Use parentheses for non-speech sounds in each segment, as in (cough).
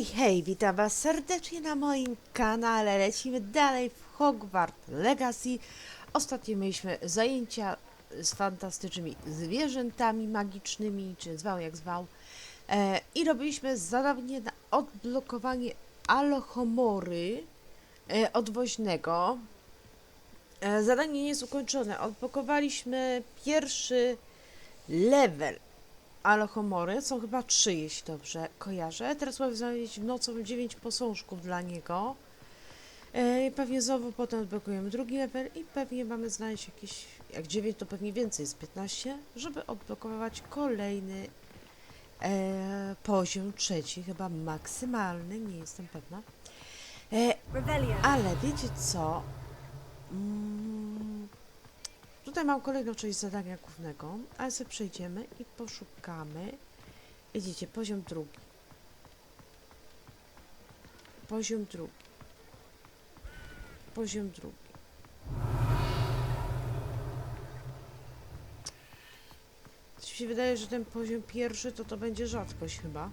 I Hej, witam was serdecznie na moim kanale. Lecimy dalej w Hogwarts Legacy. Ostatnio mieliśmy zajęcia z fantastycznymi zwierzętami magicznymi, czy zwał jak zwał. E, I robiliśmy zadanie na odblokowanie Alohomory e, odwoźnego. E, zadanie nie jest ukończone. Odblokowaliśmy pierwszy level Alohomory. Są chyba trzy, jeśli dobrze kojarzę. Teraz mamy znaleźć w nocą dziewięć posążków dla niego. E, pewnie znowu potem odblokujemy drugi level i pewnie mamy znaleźć jakieś, jak 9 to pewnie więcej, z 15, żeby odblokować kolejny e, poziom trzeci, chyba maksymalny, nie jestem pewna. E, ale wiecie co? Mm, tutaj mam kolejną część zadania głównego, ale sobie przejdziemy i poszukamy. Widzicie, poziom drugi. Poziom drugi. Poziom drugi. Mi się wydaje, że ten poziom pierwszy to to będzie rzadkość chyba.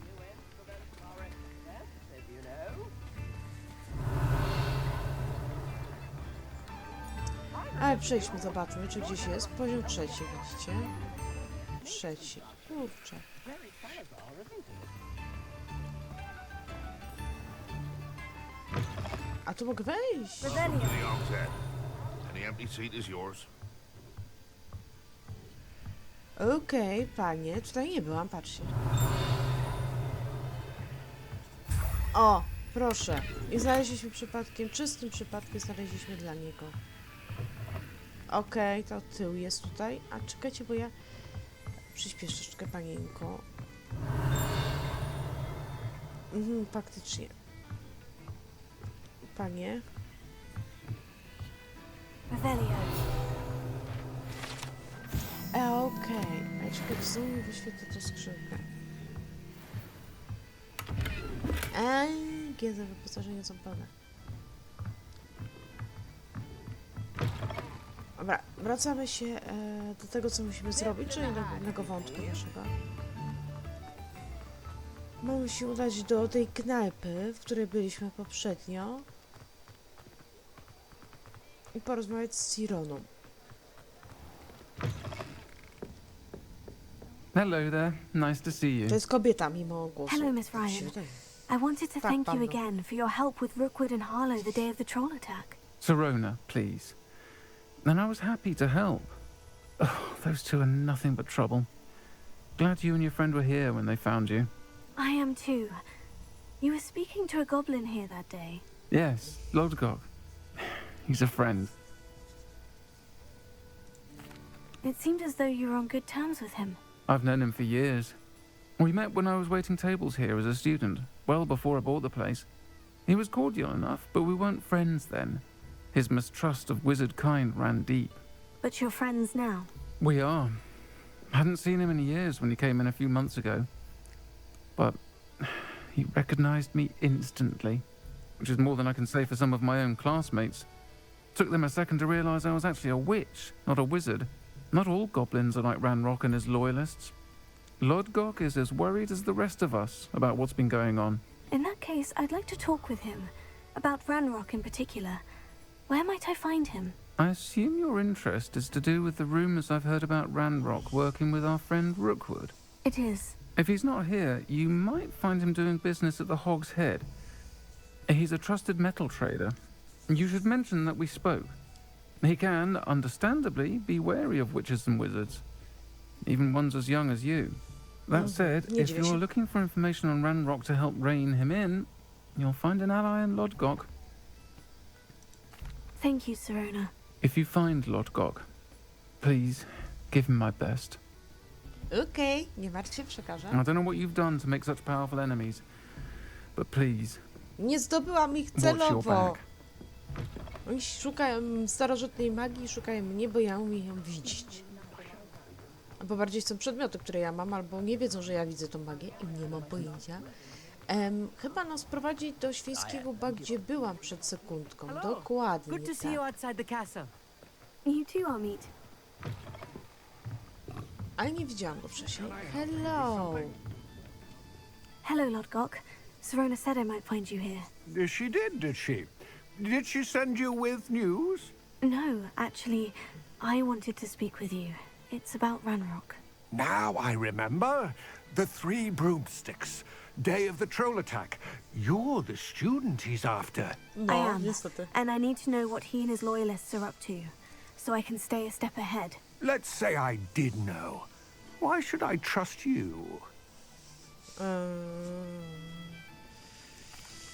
Ale przejdźmy, zobaczmy, czy gdzieś jest. Poziom trzeci, widzicie? Trzeci. Kurczę. A tu mogę wejść. Okej, panie, tutaj nie byłam, patrzcie. O, proszę. I znaleźliśmy przypadkiem, czystym przypadkiem znaleźliśmy dla niego. Okej, to tył jest tutaj. A czekajcie, bo ja przyspieszę troszeczkę, panienko. Mhm, faktycznie. Panie. E, okej. Okay. Czekaj, znowu mi wyświetla tę skrzynkę. Eee, kiedy wyposażenie są pełne. Dobra, wracamy się e, do tego, co musimy zrobić, czyli do głównego wątku naszego. Mamy się udać do tej knajpy, w której byliśmy poprzednio. I porozmawiać z Sironą. Hello there. Nice to see you. To jest kobieta mimo głosu. Hello, Miss Tak się Ryan. wydaje. I wanted to thank you Pablo. again for your help with Rookwood and Harlow the day of the troll attack. Serona, please. And I was happy to help. Oh, those two are nothing but trouble. Glad you and your friend were here when they found you. I am too. You were speaking to a goblin here that day. Yes, Lodgok. He's a friend. It seemed as though you were on good terms with him. I've known him for years. We met when I was waiting tables here as a student, well before I bought the place. He was cordial enough, but we weren't friends then. His mistrust of wizard kind ran deep. But you're friends now. We are. I Hadn't seen him in years when he came in a few months ago. But he recognized me instantly, which is more than I can say for some of my own classmates. Took them a second to realize I was actually a witch, not a wizard. Not all goblins are like Ranrock and his loyalists. Lodgok is as worried as the rest of us about what's been going on. In that case, I'd like to talk with him. About Ranrock in particular. Where might I find him? I assume your interest is to do with the rumors I've heard about Ranrock working with our friend Rookwood. It is. If he's not here, you might find him doing business at the Hog's Head. He's a trusted metal trader. You should mention that we spoke. He can, understandably, be wary of witches and wizards, even ones as young as you. That said, Nie if you're looking for information on Ranrock to help rein him in, you'll find an ally in Lodgok. Thank you, Serona. If you find Lodgok, please give him my best. Okej, nie martw się, przekażę. I don't know what you've done to make such powerful enemies, but please Nie zdobyłam ich watch your celowo. back. Oni szukają starożytnej magii, szukają mnie, bo ja umiem ją widzieć. Albo bardziej są przedmioty, które ja mam, albo nie wiedzą, że ja widzę tą magię i nie mam pojęcia. Em, chyba nas prowadzi do świńskiego ba, gdzie byłam przed sekundką. Hello. Dokładnie Good to see you tak. outside the castle. You too, Amit. Ale nie widziałam go wcześniej. Hello! Hello, Lodgok. Serona said I might find you here. She did, did she? Did she send you with news? No, actually, I wanted to speak with you. It's about Ranrock. Now I remember. The three broomsticks. Day of the troll attack. You're the student he's after. No, I am. niestety. And I need to know what he and his loyalists are up to, so I can stay a step ahead. Let's say I did know. Why should I trust you? Ehm,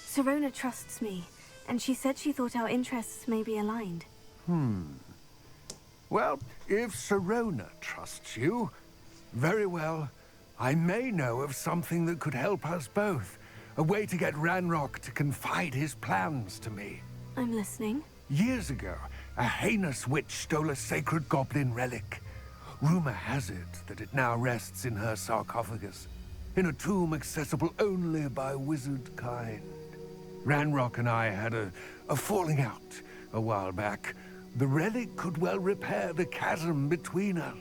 Serona trusts me, and she said she thought our interests may be aligned. Hmm. Well, if Serona trusts you, very well. I may know of something that could help us both. A way to get Ranrock to confide his plans to me. I'm listening. Years ago, a heinous witch stole a sacred goblin relic. Rumor has it that it now rests in her sarcophagus, in a tomb accessible only by wizard kind. Ranrock and I had a, a falling out a while back. The relic could well repair the chasm between us.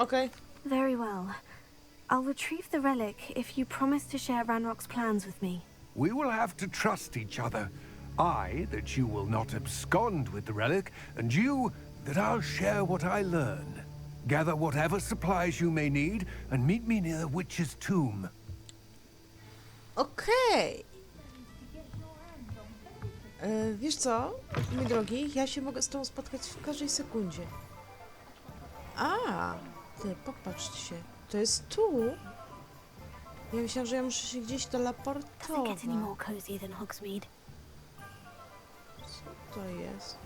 Okej. Very well. I'll retrieve the relic if you promise to share Ranrock's plans with me. We will have to trust each other. I, that you will not abscond with the relic, and you, that I'll share what I learn. Gather whatever supplies you may need, and meet me near the witch's tomb. Okej. E, Wiesz co, mój drogi, ja się mogę z tobą spotkać w każdej sekundzie. A, ty, popatrzcie, to jest tu. Ja myślałam, że ja muszę się gdzieś Doesn't teleportować. get any more cozy than Hogsmeade. Co to jest?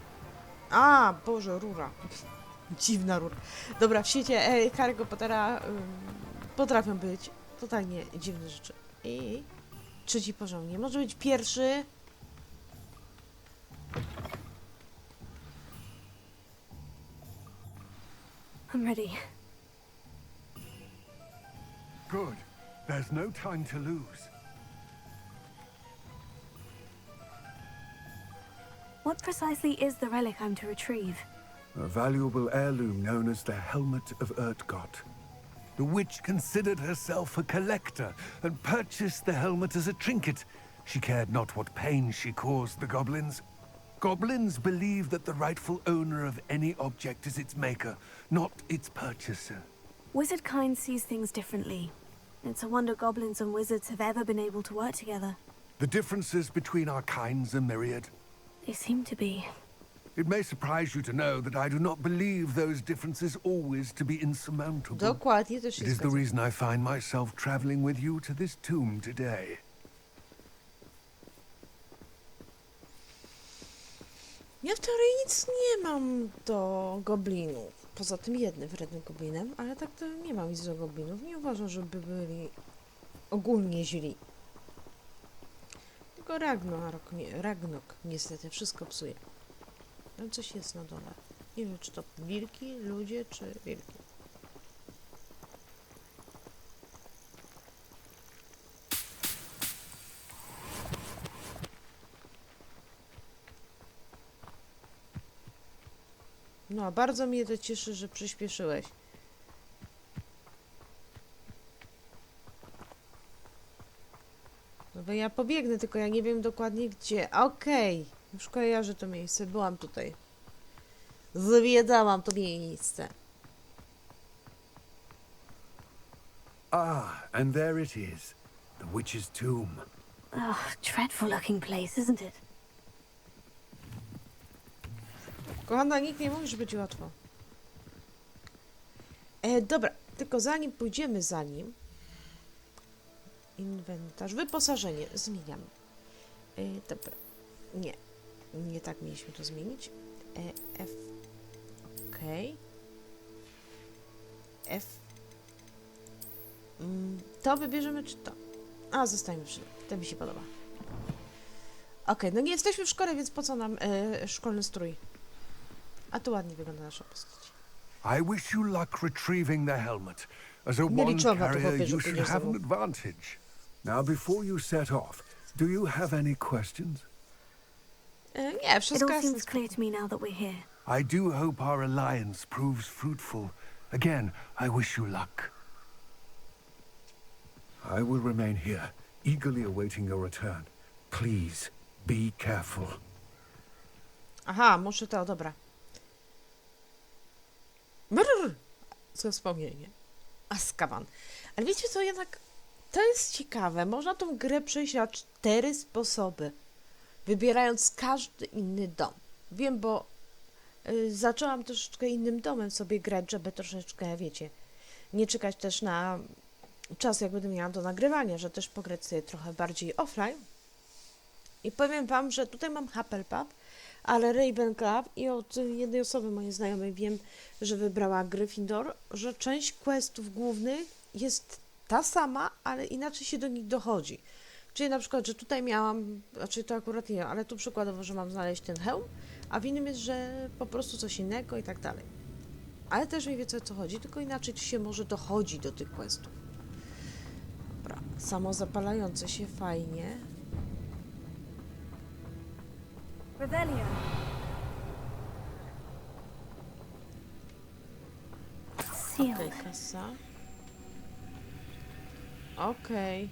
A, Boże, rura. (laughs) Dziwna rura. Dobra, w świecie e, Harry'ego Pottera ym, potrafią być totalnie dziwne rzeczy. I trzeci poziom. Nie może być pierwszy. I'm ready. Good. There's no time to lose. What precisely is the relic I'm to retrieve? A valuable heirloom known as the Helmet of Urtgott. The witch considered herself a collector and purchased the helmet as a trinket. She cared not what pain she caused the goblins. Goblins believe that the rightful owner of any object is its maker, not its purchaser. Wizard kind sees things differently. It's a wonder goblins and wizards have ever been able to work together. The differences between our kinds are myriad. They seem to be. It may surprise you to know that I do not believe those differences always to be insurmountable. Dokładnie, też It się is the reason I find myself traveling with you to this tomb today. Ja w teorii nic nie mam do goblinów. Poza tym jednym wrednym goblinem, ale tak to nie mam nic do goblinów. Nie uważam, żeby byli ogólnie źli. Tylko Ragnarok, nie, Ragnok niestety wszystko psuje. Tam coś jest na dole. Nie wiem, czy to wilki, ludzie, czy wilki. No, a bardzo mnie to cieszy, że przyspieszyłeś. No bo ja pobiegnę, tylko ja nie wiem dokładnie gdzie. Okej, już kojarzę to miejsce, byłam tutaj. Zwiedzałam to miejsce. Ah, and there it is. The witch's tomb. Ugh, dreadful looking place, isn't it? Kochana, nikt nie mówi, że będzie łatwo. E, dobra, tylko zanim pójdziemy za nim. Inwentarz, wyposażenie, zmieniamy. E, dobra, nie, nie tak mieliśmy to zmienić. E, F, ok. F. Mm, to wybierzemy, czy to? A, zostańmy przy tym, to mi się podoba. Okej, no nie jesteśmy w szkole, więc po co nam e, szkolny strój? A tu ładnie wygląda nasza postać. I wish you luck retrieving the helmet. As a wand to, carrier, you should have an advantage. Now, before you set off, do you have any questions? E, nie, It wszystko all jasne. seems clear to me now that we're here. I do hope our alliance proves fruitful. Again, I wish you luck. I will remain here, eagerly awaiting your return. Please, be careful. Aha, muszę to, dobra. Brr! Co wspomnienie. Azkaban. Ale wiecie co, jednak to jest ciekawe. Można tą grę przejść na cztery sposoby, wybierając każdy inny dom. Wiem, bo y, zaczęłam troszeczkę innym domem sobie grać, żeby troszeczkę, wiecie, nie czekać też na czas, jak będę miała do nagrywania, że też pograć sobie trochę bardziej offline. I powiem wam, że tutaj mam Hufflepuff, ale Ravenclaw i od jednej osoby mojej znajomej wiem, że wybrała Gryffindor, że część questów głównych jest ta sama, ale inaczej się do nich dochodzi. Czyli na przykład, że tutaj miałam, znaczy to akurat nie, ale tu przykładowo, że mam znaleźć ten hełm, a w innym jest, że po prostu coś innego i tak dalej. Ale też mniej więcej o co chodzi, tylko inaczej się może dochodzi do tych questów. Dobra, samozapalające się fajnie. Revelio. Sealed. Okej, kasa. Okej.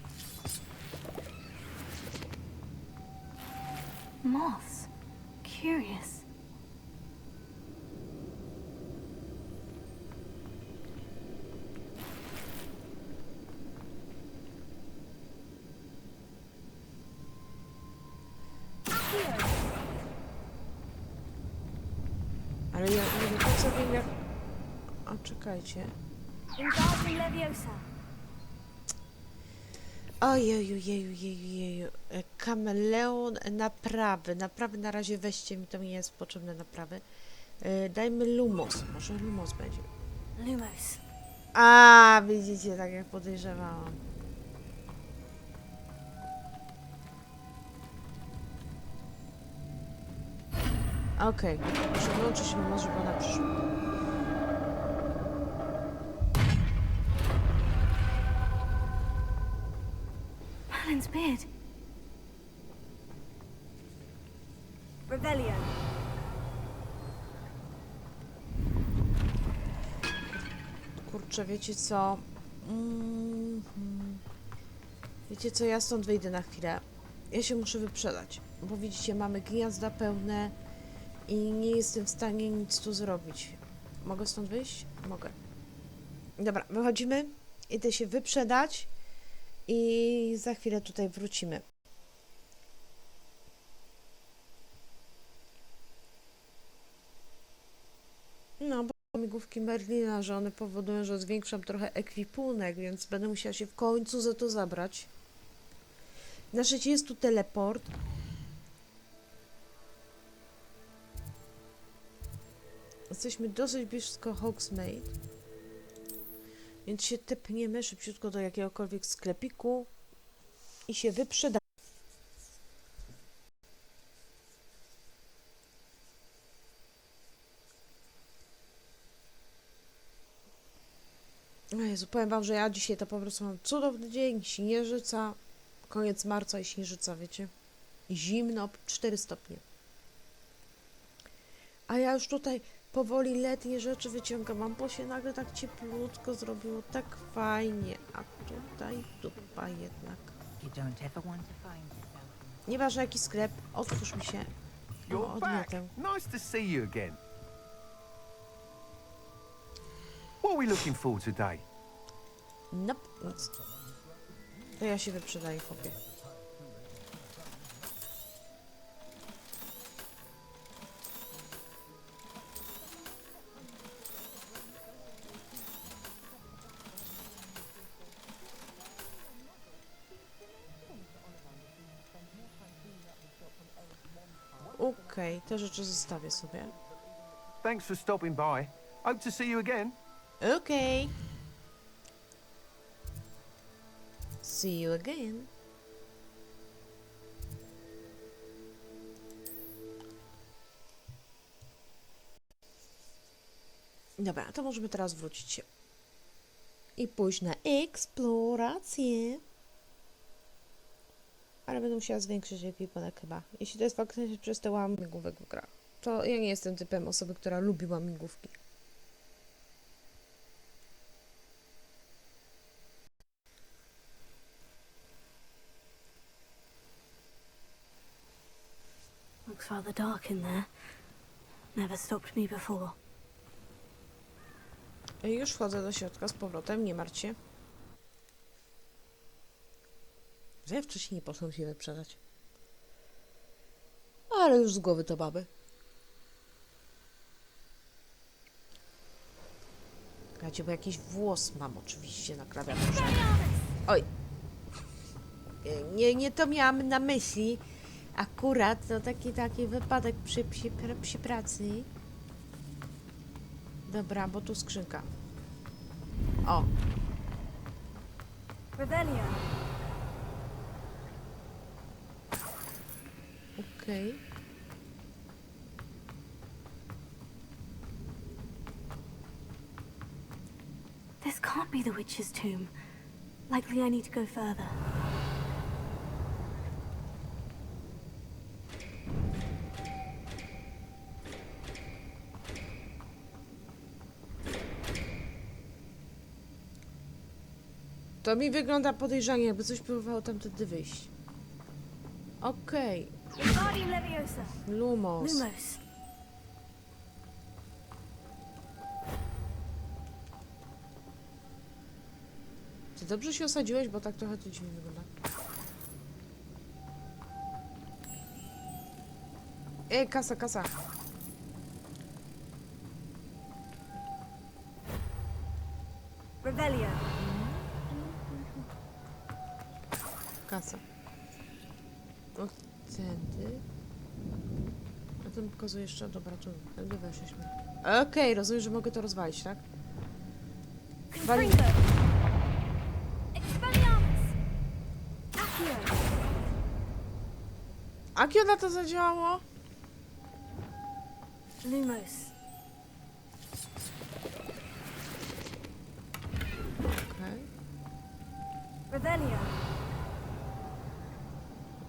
Moths. Curious. Leviosa. Ojeju, jeju, jeju, jeju. E, Kameleon naprawy. Naprawy na razie weźcie mi, to mi jest potrzebne naprawy. E, Dajmy Lumos. Może Lumos będzie. Lumos. A, widzicie, tak jak podejrzewałam. Okej, muszę wyłączyć Lumos, żeby ona przyszła. Beard. Revelio. Kurczę, wiecie co? Mm, hmm. Wiecie co, ja stąd wyjdę na chwilę. Ja się muszę wyprzedać, bo widzicie, mamy gniazda pełne i nie jestem w stanie nic tu zrobić. Mogę stąd wyjść? Mogę. Dobra, wychodzimy. Idę się wyprzedać i za chwilę tutaj wrócimy. No, bo migówki Merlina, że one powodują, że zwiększam trochę ekwipunek, więc będę musiała się w końcu za to zabrać. Na szczęście jest tu teleport. Jesteśmy dosyć blisko Hogsmeade. Więc się tepniemy szybciutko do jakiegokolwiek sklepiku i się wyprzeda. O Jezu, powiem wam, że ja dzisiaj to po prostu mam cudowny dzień, śnieżyca, koniec marca i śnieżyca, wiecie? Zimno, 4 stopnie. A ja już tutaj powoli letnie rzeczy wyciągam, bo się nagle tak cieplutko zrobiło, tak fajnie, a tutaj dupa jednak. Nieważne jaki sklep, otwórz mi się. O, back. odmiotę. Nice to see you again. What are we looking for today? Nope, nic. To ja się wyprzedaję, chłopie. Okej, te rzeczy zostawię sobie. Thanks for stopping by. Hope to see you again. Okay. See you again. Dobra, to możemy teraz wrócić się. I pójść na eksplorację ale będę musiała zwiększyć ekwipunek chyba. Jeśli to jest faktycznie przez te łam migówek w grach. To ja nie jestem typem osoby, która lubi łamigówki. Looks rather dark in there. Never stopped me before. Już wchodzę do środka z powrotem, nie martw się. Że ja wcześniej nie poszłam się wyprzedzać. Ale już z głowy to mamy. Słuchajcie, bo jakiś włos mam oczywiście na klawiaturze. Oj. Nie, nie to miałam na myśli. Akurat to taki, taki wypadek przy, przy, przy pracy. Dobra, bo tu skrzynka. O, Revelio. Okej. This can't be the witch's tomb. Likely I need to go further. To mi wygląda podejrzanie, jakby coś próbowało tamtędy wyjść. Okej, Leviosa. Lumos. Lumos. Ty dobrze się osadziłeś, bo tak trochę to dziwnie wygląda. Ej, kasa, kasa. Revelio. Kasa. O, tędy. A ten pokazuje jeszcze, dobra, tu, tędy weszliśmy. Okej, rozumiem, że mogę to rozwalić, tak? Wali... Akio na to zadziałało? Lumos. Revelio.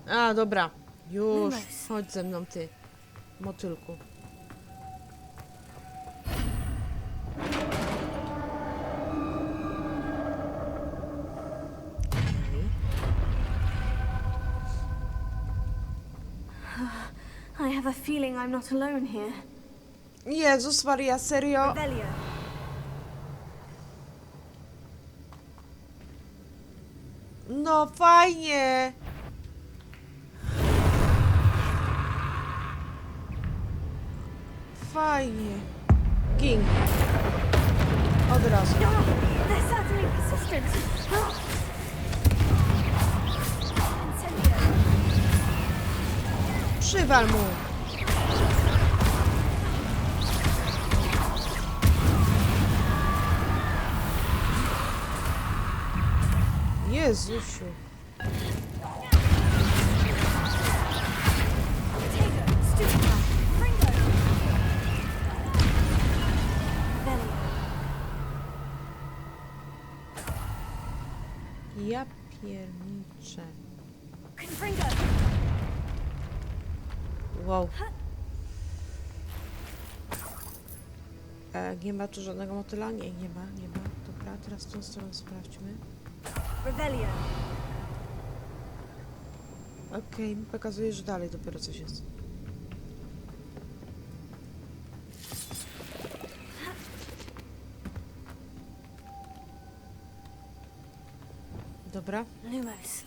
A, dobra. Już. Chodź ze mną, ty. Motylku. I have a feeling I'm not alone here. Jezus Maria, serio? Revelio. No fajnie! Fajnie. King. Od razu. Przywal mu. Jezusiu. Pierniczę. Wow. E, nie ma tu żadnego motyla? Nie, nie ma, nie ma. Dobra, teraz tą stronę sprawdźmy. Okej, mi pokazuje, że dalej dopiero coś jest. Dobra, Lumos.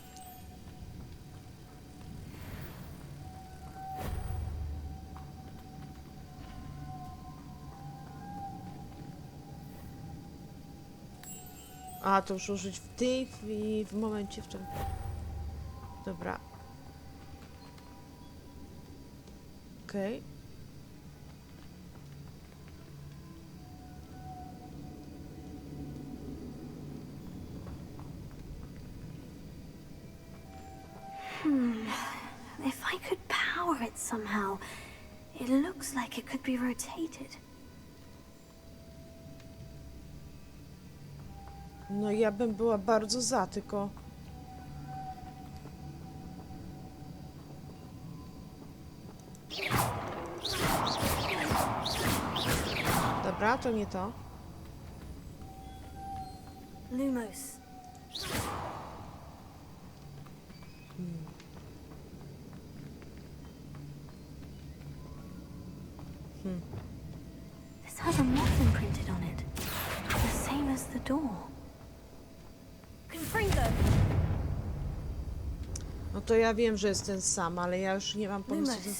a to już użyć w tej w, w momencie, w którym... Dobra. Okej. If somehow, it looks like it could be rotated. No ja bym była bardzo za, tylko... Dobra, to nie to. Lumos. To ja wiem, że jest ten sam, ale ja już nie mam pomysłu.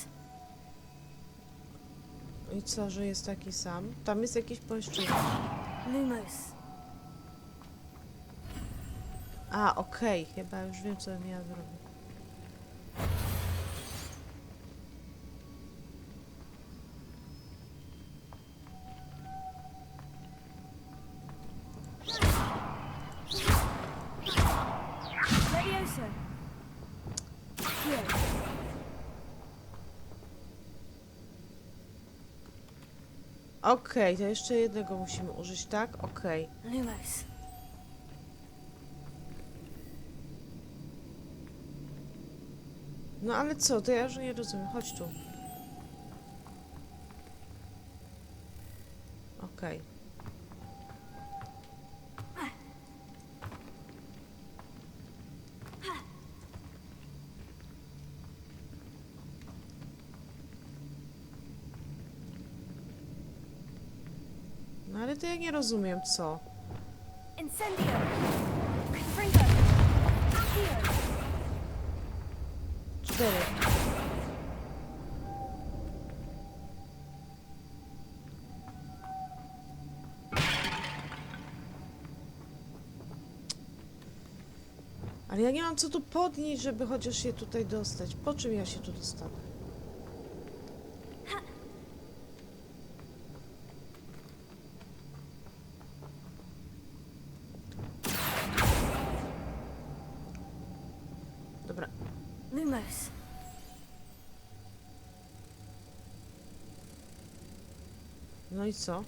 I co, że jest taki sam? Tam jest jakieś pomieszczenie. Lumos. A, okej, chyba już wiem, co miałam zrobić. Okej, to jeszcze jednego musimy użyć, tak? Okej. Lumos. No ale co, to ja już nie rozumiem. Chodź tu. Okej. No ale to ja nie rozumiem, co. Incendio! Confringo! Accio! Cztery. Ale ja nie mam co tu podnieść, żeby chociaż się tutaj dostać. Po czym ja się tu dostanę? Dobra, Lumos. no i co?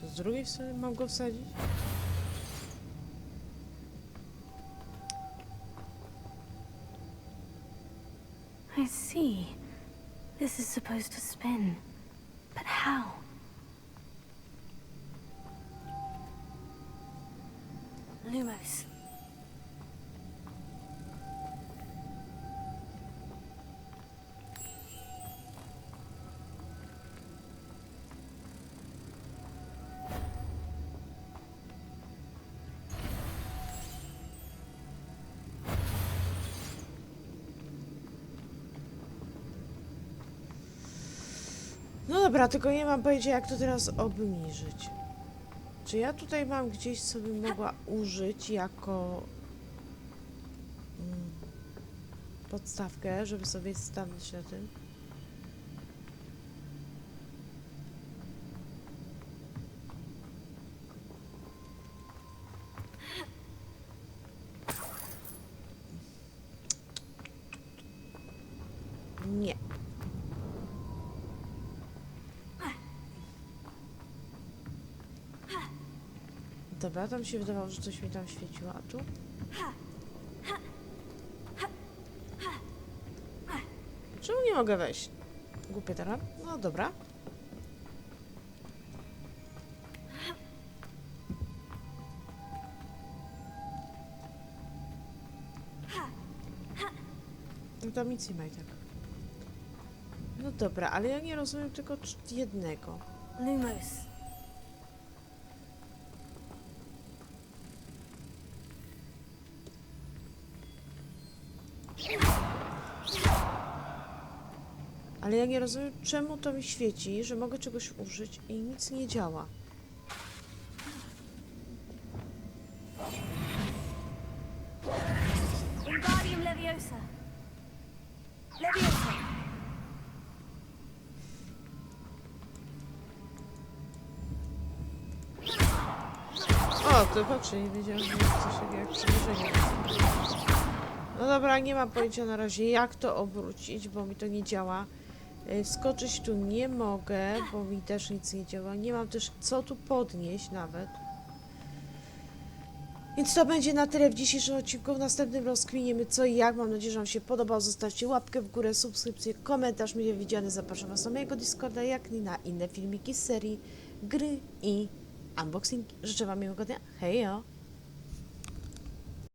To z drugiej strony mam go wsadzić? I see. This is supposed to spin. Dobra, tylko nie mam pojęcia jak to teraz obniżyć. Czy ja tutaj mam gdzieś sobie mogła użyć jako mm, podstawkę, żeby sobie stanąć na tym? Nie. Dobra, tam się wydawało, że coś mi tam świeciło, a tu? Czemu nie mogę wejść? Głupie teraz. No dobra. No tam nic nie ma i tak. No dobra, ale ja nie rozumiem tylko jednego. Lumos. Ale ja nie rozumiem, czemu to mi świeci, że mogę czegoś użyć i nic nie działa. Wingardium Leviosa. Leviosa. O, to patrzę, nie wiedziałam, że jest coś takiego jak przedłużenie. No dobra, nie mam pojęcia na razie, jak to obrócić, bo mi to nie działa. Y, Wskoczyć tu nie mogę, bo mi też nic nie działa. Nie mam też co tu podnieść nawet. Więc to będzie na tyle w dzisiejszym odcinku. W następnym rozkminiemy co i jak. Mam nadzieję, że Wam się podobał. Zostawcie łapkę w górę, subskrypcję, komentarz mile widziany. Zapraszam Was na mojego Discorda, jak i na inne filmiki z serii, gry i unboxing. Życzę Wam miłego dnia. Hejo!